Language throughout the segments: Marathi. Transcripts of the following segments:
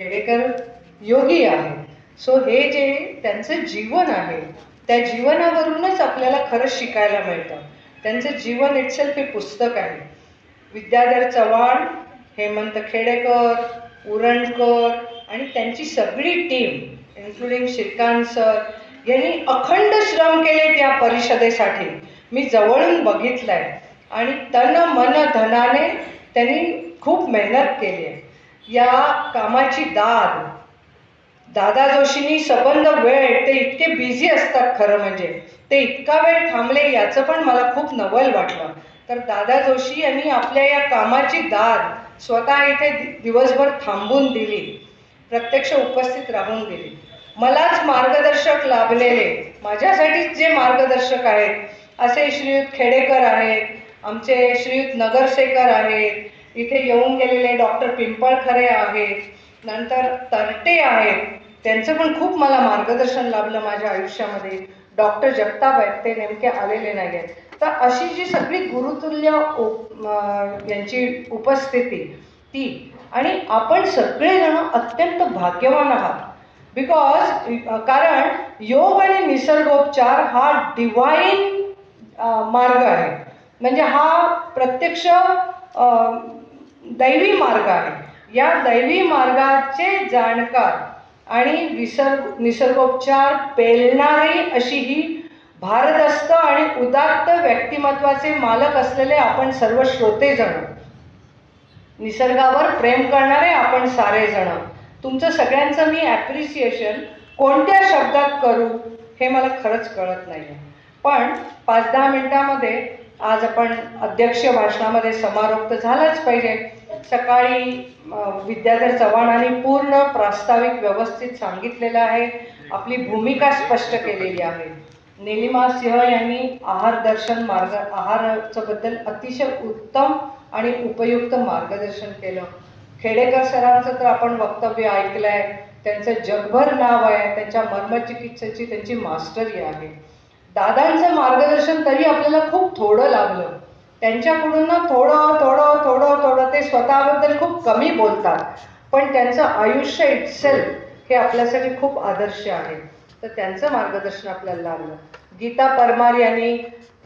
खेडेकर योगी आहेत. सो हे जे त्यांचं जीवन आहे त्या जीवनावरूनच आपल्याला खरंच शिकायला मिळतं. त्यांचं जीवन इटसेल्फ हे पुस्तक आहे. विद्याधर चव्हाण हेमंत खेडेकर उरणकर आणि त्यांची सगळी टीम इन्क्लुडिंग श्रीकांत सर यांनी अखंड श्रम केले त्या परिषदेसाठी. मी जवळून बघितलं आहे आणि तन मन धनाने त्यांनी खूप मेहनत केली आहे. या कामाची दाद. दादा जोशींनी सबंध वेळ ते इतके बिझी असतात खरं म्हणजे. ते इतका वेळ थांबले याचं पण मला खूप नवल वाटलं. तर दादा जोशी यांनी आपल्या या कामाची दाद स्वतः इथे दिवसभर थांबून दिली. प्रत्यक्ष उपस्थित राहून दिली मलाच मार्गदर्शक लाभलेले. माझ्यासाठीच जे मार्गदर्शक आहेत. असे श्रीयुत खेडेकर आहेत आमचे श्रीयुत नगरसेकर आहेत इथे येऊन गेलेले डॉक्टर पिंपळखरे आहेत नंतर तरटे आहेत. त्यांचं पण खूप मला मार्गदर्शन लाभलं माझ्या आयुष्यामध्ये. डॉक्टर जगताप आहेत ते नेमके आलेले नाही आहेत तर अशी जी सगळी गुरुतुल्य उप- यांची उपस्थिती ती. आणि आपण सगळेजण अत्यंत भाग्यवान आहात. बिकॉज कारण योग आणि निसर्गोपचार हा डिवाईन मार्ग आहे. म्हणजे हा प्रत्यक्ष दैवी मार्ग आहे. या दैवी मार्गाचे जाणकार आणि विसर्ग निसर्गोपचार पेलणारी अशी ही भारदस्त आणि उदात्त व्यक्तिमत्वाचे मालक असलेले आपण सर्व श्रोतेजण. निसर्गावर प्रेम करणारे आपण सारेजण. तुमचं सगळ्यांचं मी ॲप्रिसिएशन कोणत्या शब्दात करू हे मला खरंच कळत नाही पण पाच दहा मिनटामध्ये आज आपण अध्यक्ष भाषणामध्ये समारोप तर झालाच पाहिजे. सकाळी विद्याधर चव्हाणांनी पूर्ण प्रास्ताविक व्यवस्थित सांगितलेलं आहे. आपली भूमिका स्पष्ट केलेली आहे. निलिमा सिंह यांनी आहार दर्शन मार्ग आहाराचं बद्दल अतिशय उत्तम आणि उपयुक्त मार्गदर्शन केलं. खेडेकर सरांचं तर आपण वक्तव्य ऐकलंय. त्यांचं जगभर नाव आहे. त्यांच्या मर्मचिकित्सेची त्यांची मास्टरी आहे. दादांचं मार्गदर्शन तरी आपल्याला खूप थोडं लागलं. त्यांच्याकडून ना थोडं थोडं थोडं थोडं ते स्वतःबद्दल खूप कमी बोलतात. पण त्यांचं आयुष्य इटसेल्फ हे आपल्यासाठी खूप आदर्श आहे. तर त्यांचं मार्गदर्शन आपल्याला लागलं. गीता परमार यांनी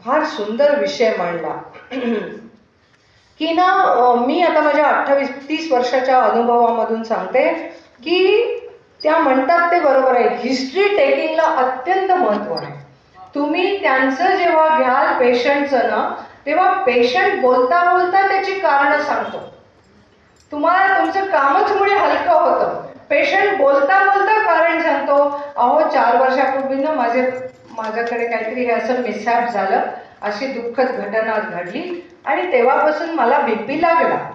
फार सुंदर विषय मांडला. की ना मी आता माझ्या अठ्ठावीस तीस वर्षाच्या अनुभवामधून सांगते की त्या म्हणतात ते बरोबर आहे. हिस्ट्री टेकिंगला अत्यंत महत्त्व आहे. तुम्ही त्यांचं जेव्हा घ्याल पेशंटचं ना तेव्हा पेशंट बोलता बोलता त्याची कारणं सांगतो. तुम्हाला तुमचं कामच मुळे हलकं होतं. पेशंट बोलता बोलता कारण सांगतो अहो चार वर्षापूर्वी ना माझे माझ्याकडे काहीतरी हे असं मिसॅप झालं. अशी दुःखद घटना घडली आणि तेव्हापासून मला बीपी लागला.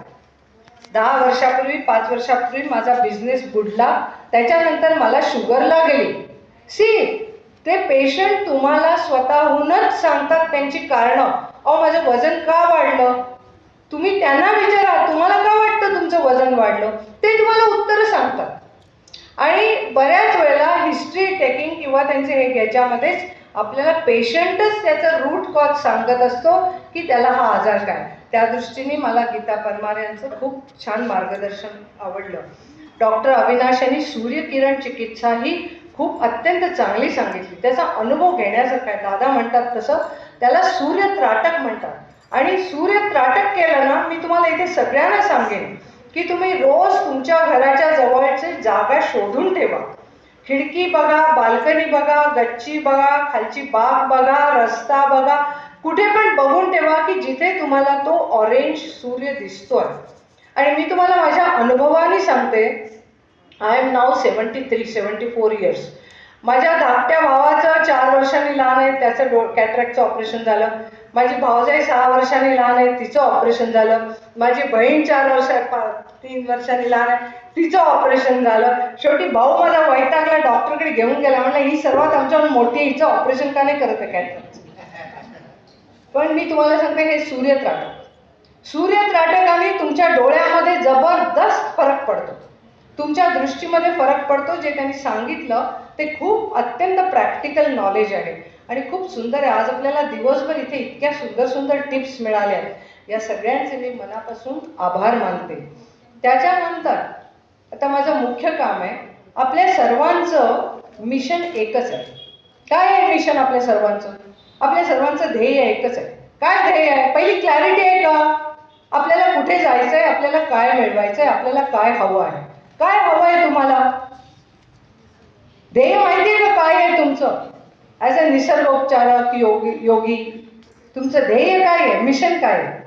दहा वर्षापूर्वी पाच वर्षापूर्वी माझा बिझनेस बुडला. त्याच्यानंतर मला शुगर लागली. सी ते पेशंट तुम्हाला स्वतःहूनच सांगतात त्यांची कारणं. अहो माझं वजन का वाढलं? तुम्ही त्यांना विचारा तुम्हाला का वाटतं तुमचं वजन वाढलं? ते तुम्हाला उत्तरं सांगतात. आणि बऱ्याच वेळेला हिस्ट्री टेकिंग किंवा त्यांचे हे याच्यामध्येच आपल्याला पेशंटच त्याचा रूट कॉज सांगत असतो की त्याला हा आजार काय. त्या दृष्टीने मला गीता परमार यांचं खूप छान मार्गदर्शन आवडलं. डॉक्टर अविनाश यांनी सूर्यकिरण चिकित्सा ही खूप अत्यंत चांगली सांगितली. त्याचा अनुभव घेण्यासारखा आहे. दादा म्हणतात तसं. त्याला सूर्य त्राटक म्हणतात. आणि सूर्य त्राटक केलं ना मी तुम्हाला इथे सगळ्यांना सांगेन की तुम्ही रोज तुमच्या घराच्या जवळचे जागा शोधून ठेवा. खिडकी बघा बाल्कनी बघा गच्ची बघा खालची बाग बघा रस्ता बघा. कुठे पण बघून ठेवा की जिथे तुम्हाला तो ऑरेंज सूर्य दिसतोय. आणि मी तुम्हाला माझ्या अनुभवाने सांगते I am now seventy three seventy four years माझ्या धाकट्या भावाचं चार वर्षांनी लहान आहे त्याचं डो कॅटरॅक्टचं ऑपरेशन झालं. माझी भावजाई सहा वर्षांनी लहान आहे तिचं ऑपरेशन झालं. माझी बहीण चार वर्षा पा तीन वर्षांनी लहान आहे तिचं ऑपरेशन झालं. शेवटी भाऊ माझा वैतागला डॉक्टरकडे घेऊन गेला. म्हणलं ही सर्वात आमच्या मोठी हिचं ऑपरेशन का नाही करत आहे कॅटरॅक्टचं पण मी तुम्हाला सांगते हे सूर्यत्राटक सूर्यत्राटकाने तुमच्या डोळ्यामध्ये जबरदस्त फरक पडतो. तुमच्या दृष्टीमध्ये फरक पडतो जे त्यांनी सांगितलं ते खूप अत्यंत प्रॅक्टिकल नॉलेज आहे. आणि खूप सुंदर आहे. आज आपल्याला दिवसभर इथे इतक्या सुंदर सुंदर टिप्स मिळाल्या आहेत. या सगळ्यांचे मी मनापासून आभार मानते. त्याच्यानंतर आता माझं मुख्य काम आहे आपल्या सर्वांचं मिशन एकच आहे. काय आहे मिशन आपल्या सर्वांचं? आपल्या सर्वांचं ध्येय एकच आहे. काय ध्येय आहे? पहिली क्लॅरिटी आहे का? आपल्याला कुठे जायचं आहे आपल्याला काय मिळवायचं आहे आपल्याला काय हवं आहे? काय हवं आहे तुम्हाला? ध्येय माहिती का काय आहे तुमचं? ॲज अ निसर्गोपचारक योगी योगी तुमचं ध्येय काय आहे? मिशन काय आहे?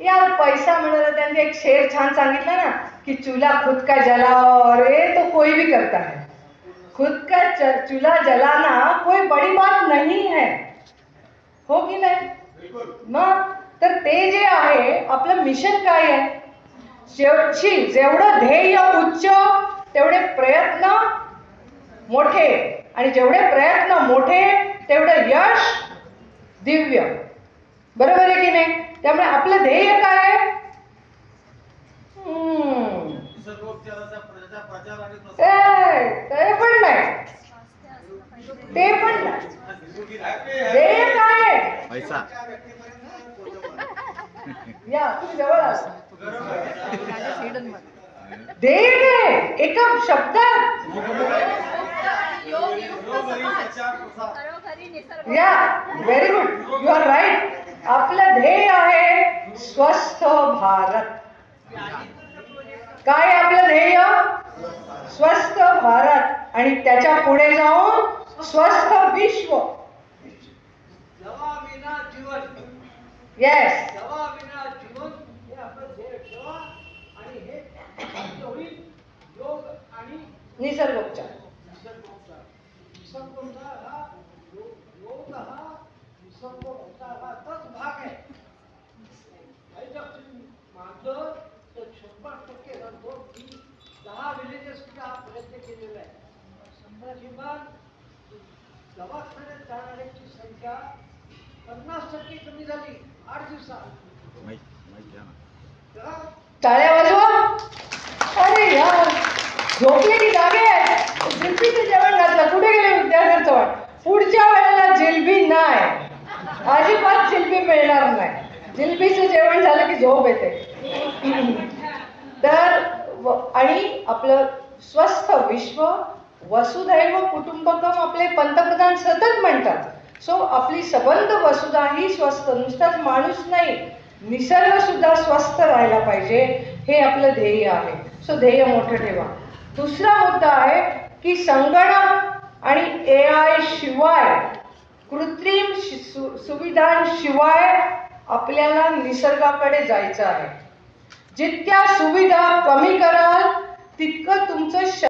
यार पैसा मिळाला त्यांनी एक शेर छान सांगितलं ना कि चूल्हा खुद का जलाओ अरे तो कोई भी करता है। खुद का च- चूल्हा जलाना कोई बड़ी बात नहीं है। हो की नाही? मग तर ते जे आहे आपलं मिशन काय आहे? शेवटची जेवढं ध्येय उच्च तेवढे प्रयत्न मोठे. आणि जेवढे प्रयत्न मोठे तेवढं यश दिव्य. बरोबर आहे की नाही? त्यामुळे आपलं ध्येय काय आहे? ते पण नाही. ते पण नाही. ध्येय काय आहे? पैसा. या तुम्ही जवळ आला. देव एका शब्दात. Yeah very good you are right आपलं ध्येय आहे स्वस्थ भारत. काय आपलं ध्येय? स्वस्थ भारत. आणि त्याच्या पुढे जाऊन स्वस्थ विश्व. येस दवा विना जीवन हे आपलं ध्येय ठेवा आणि हे शक्य होईल योग आणि निसर्गोपचार निसर्गोपचार निसर्गोपचार हा योग योग हा निसर्गोपचाराचाच भाग आहे काही जर तुम्ही मानलं तर शंभर टक्के सांगतो की दहा विलेजेस हा प्रयत्न केलेला आहे संभाजीमान दवाखान्यात जाणाऱ्यांची संख्या पन्नास टक्के कमी झाली आठ दिवसात टाळ्या वाजवा. अरे यार. झोपले की जागे. आहे जिलबीचं जेवण घातलं. कुठे गेले विद्यार्थ्यांचं वाट पुढच्या वेळेला जिलबी नाही. अजिबात जिलबी मिळणार नाही. जिलबीचं जेवण झालं की झोप येते. तर आणि आपलं स्वस्थ विश्व वसुधैव कुटुंबकम आपले पंतप्रधान सतत म्हणतात. सो आपली सबंध वसुधा ही स्वस्थ नुसताच माणूस नाही. निसर्ग सुद्धा स्वस्थ राहायला पाहिजे. हे आपलं ध्येय आहे. सो ध्येय मोठं ठेवा. दुसरा मुद्दा आहे की संगणक आणि ए आय शिवाय कृत्रिम सु- सुविधांशिवाय आपल्याला निसर्गाकडे जायचं आहे. जितक्या सुविधा कमी कराल तितकं तुमचं श